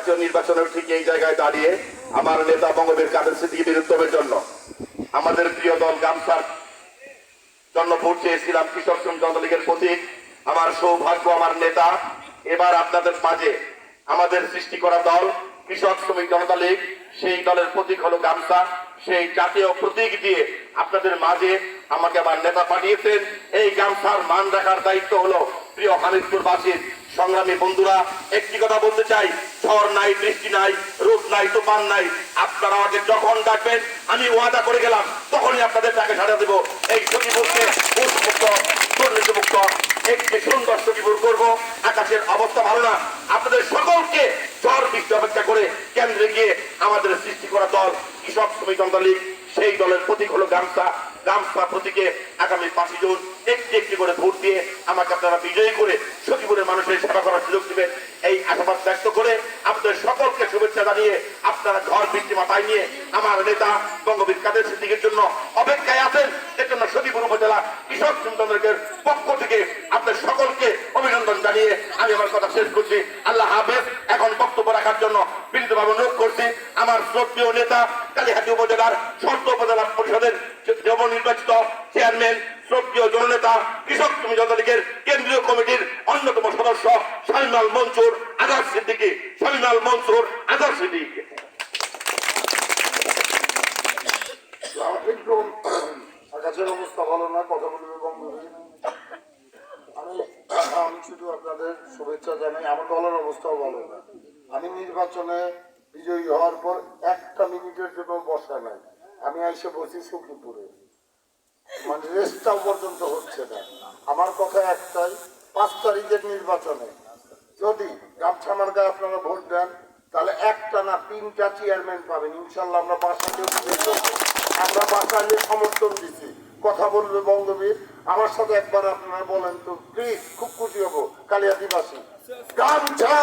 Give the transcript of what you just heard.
জাতীয় নির্বাচনের ঠিক এই জায়গায় দাঁড়িয়ে আমার নেতা বঙ্গবীর কাদের স্মৃতিকে বিরুদ্ধের জন্য আমাদের প্রিয় দল গামছার জন্য ভোট চেয়েছিলাম কৃষক শ্রমিক যন্ত্রলীগের প্রতীক, আমার সৌভাগ্য আমার নেতা। এবার আপনাদের মাঝে আমাদের সৃষ্টি করা দল কৃষক শ্রমিক জনতা লীগ, সেই দলের প্রতীক হলো গামছা। সেই জাতীয় প্রতীক দিয়ে আপনাদের মাঝে আমাকে আবার নেতা পাঠিয়েছেন। এই গামছার মান রাখার দায়িত্ব হলো প্রিয় হামিদপুরবাসীর সংগ্রামী বন্ধুরা, একটি কথা বলতে চাই। ঝড় নাই, বৃষ্টি নাই, রোদ নাই, তুফান নাই। আপনারা আমাকে যখন ডাকবেন, আমি ওয়াদা করে গেলাম, তখনই আপনাদের টাকা ছাড়া দেবো। এই সখীপুরকে মুক্ত দুর্নীতিমুক্ত, একটি সুন্দর সখীপুর করব। আকাশের অবস্থা ভালো না। আপনাদের সকলকে ঝড় বৃষ্টি অপেক্ষা করে কেন্দ্রে গিয়ে আমাদের সৃষ্টি করা দল, কৃষক শ্রমিক লীগ, সেই দলের প্রতীক হলো গামছা। গামছা প্রতীকে আগামী পাঁচই জুন একটি একটি করে ভোট দিয়ে আমাকে আপনারা বিজয়ী করে সখীপুরের মানুষের সেবা করার সুযোগ দিবেন। এই আশাবাদ ব্যক্ত করে আপনাদের সকলকে শুভেচ্ছা জানিয়ে আপনারা ঘর বৃষ্টি মাথায় নিয়ে আমার নেতা বঙ্গবীর কাদের সিদ্দিকের জন্য অপেক্ষায় আছেন। এর জন্য সখীপুর উপজেলা কৃষক সন্তানদের আমি আমার কথা শেষ করছি। আল্লাহ হাফেজ, এখন বক্তব্য রাখার জন্য বিনীতভাবে অনুরোধ করছি। আমার শ্রদ্ধেয় নেতা কালীহাটি উপজেলার শর্ত উপজেলা পরিষদের নবনির্বাচিত চেয়ারম্যান, শ্রদ্ধেয় জননেতা, কৃষক শ্রমিক লীগের কেন্দ্রীয় কমিটির অন্যতম সদস্য শামিমাল মনসুর, আজাদ সিদ্দিকী। শামিমাল মনসুর, আজাদ সিদ্দিকী। অবস্থা ভালো না কথা বলবে বঙ্গবীর আমি আমি শুধু আপনাদের শুভেচ্ছা জানাই। আমার দলের অবস্থাও ভালো না। আমি নির্বাচনে বিজয়ী হওয়ার পর একটা মিনিটের জন্য বসা নাই। আমি এসে বসি সখীপুরে। মানে রেস্টটাও পর্যন্ত হচ্ছে না। আমার কথা একটাই, পাঁচ তারিখের নির্বাচনে যদি গামছামার গায়ে আপনারা ভোট দেন, তাহলে একটা না তিনটা চেয়ারম্যান পাবেন। ইনশাল্লাহ আমরা বাসাকে আমরা বাসাকে সমর্থন দিচ্ছি কথা বলবে বঙ্গবীর। আমার সাথে একবার আপনারা বলেন তো। প্লিজ, খুব খুশি হব কালিয়াদিবাসী গামছা!